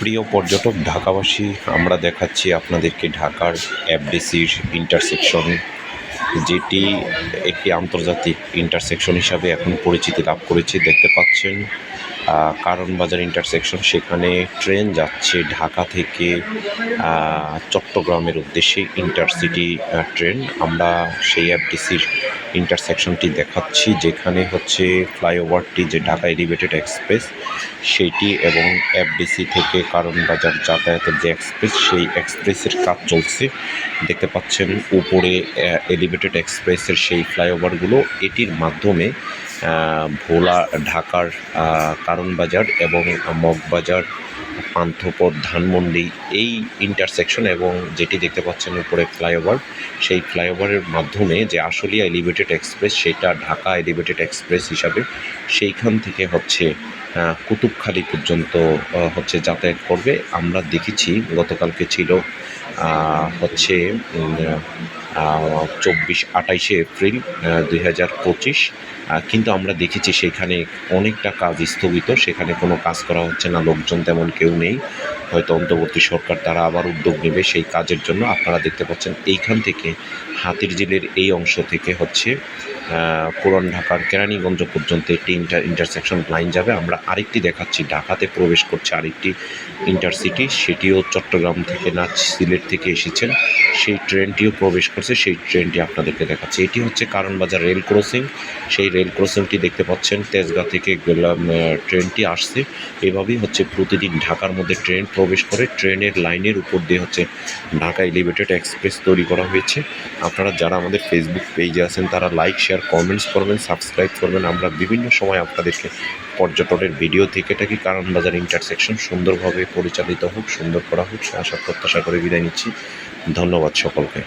প্রিয় পর্যটক, ঢাকাবাসী, আমরা দেখাচ্ছি আপনাদেরকে ঢাকার এফডিসির ইন্টারসেকশন যেটি একটি আন্তর্জাতিক ইন্টারসেকশন হিসাবে এখন পরিচিতি লাভ করেছে। দেখতে পাচ্ছেন আহ, কারণ বাজার ইন্টারসেকশন সেখানে ট্রেন যাচ্ছে ঢাকা থেকে চট্টগ্রামের উদ্দেশ্যে ইন্টারসিটি ট্রেন আমরা সেই এফডিসির ইন্টারসেকশনটি দেখাচ্ছি যেখানে হচ্ছে ফ্লাইওভারটি যে ঢাকা এলিভেটেড এক্সপ্রেস সেটি এবং এফডিসি থেকে কারণ বাজার যাতায়াতের যে এক্সপ্রেস সেই এক্সপ্রেসের কাজ চলছে। দেখতে পাচ্ছেন উপরে এলিভেটেড এক্সপ্রেসের সেই ফ্লাইওভারগুলো এটির মাধ্যমে ভোলা, ঢাকার কারণ বাজার এবং মগবাজার, পান্থপথ, ধানমন্ডি এই ইন্টারসেকশন এবং যেটি দেখতে পাচ্ছেন উপরে ফ্লাইওভার সেই ফ্লাইওভারের মাধ্যমে যে আশুলিয়া এলিভেটেড এক্সপ্রেস সেটা ঢাকা এলিভেটেড এক্সপ্রেস হিসাবে সেইখান থেকে হচ্ছে কুতুবখালি পর্যন্ত হচ্ছে যাতায়াত করবে। আমরা দেখেছি, গতকালকে ছিল হচ্ছে চব্বিশ আঠাইশে এপ্রিল দুই হাজার পঁচিশ। কিন্তু আমরা দেখেছি সেখানে অনেকটা কাজ স্থগিত, সেখানে কোনো কাজ করা হচ্ছে না, লোকজন তেমন কেউ নেই। হয়তো অন্তর্বর্তী সরকার তারা আবার উদ্যোগ নেবে সেই কাজের জন্য। আপনারা দেখতে পাচ্ছেন এইখান থেকে হাতির জেলের এই অংশ থেকে হচ্ছে পুরান ঢাকার কেরানীগঞ্জ পর্যন্ত একটি ইন্টার ইন্টারসেকশন লাইন যাবে। আমরা আরেকটি দেখাচ্ছি। ঢাকাতে প্রবেশ করছে আরেকটি ইন্টারসিটি সেটিও চট্টগ্রাম থেকে না, সিলেট থেকে এসেছেন। সেই ট্রেনটিও প্রবেশ করছে। সেই ট্রেনটি আপনাদেরকে দেখাচ্ছি। এটি হচ্ছে কারণবাজার রেল ক্রসিং। সেই রেল ক্রসিংটি দেখতে পাচ্ছেন। তেজগাঁ থেকে ট্রেনটি আসছে। এভাবেই হচ্ছে প্রতিদিন ঢাকার মধ্যে ট্রেন প্রবেশ করে। ট্রেনের লাইনের উপর দিয়ে হচ্ছে ঢাকা এলিভেটেড এক্সপ্রেস তৈরি করা হয়েছে। আপনারা যারা আমাদের ফেসবুক পেজে আছেন, তারা লাইক শেয়ার কমেন্টস করবেন সাবস্ক্রাইব করবেন। আমরা বিভিন্ন সময় আপনাদেরকে পর্যটনের ভিডিও থেকে থাকি। কারণ বাজার ইন্টারসেকশন সুন্দরভাবে পরিচালিত হোক, সুন্দর করা হোক, সে আশা, প্রত্যাশা করে বিদায় নিচ্ছি। ধন্যবাদ সকলকে।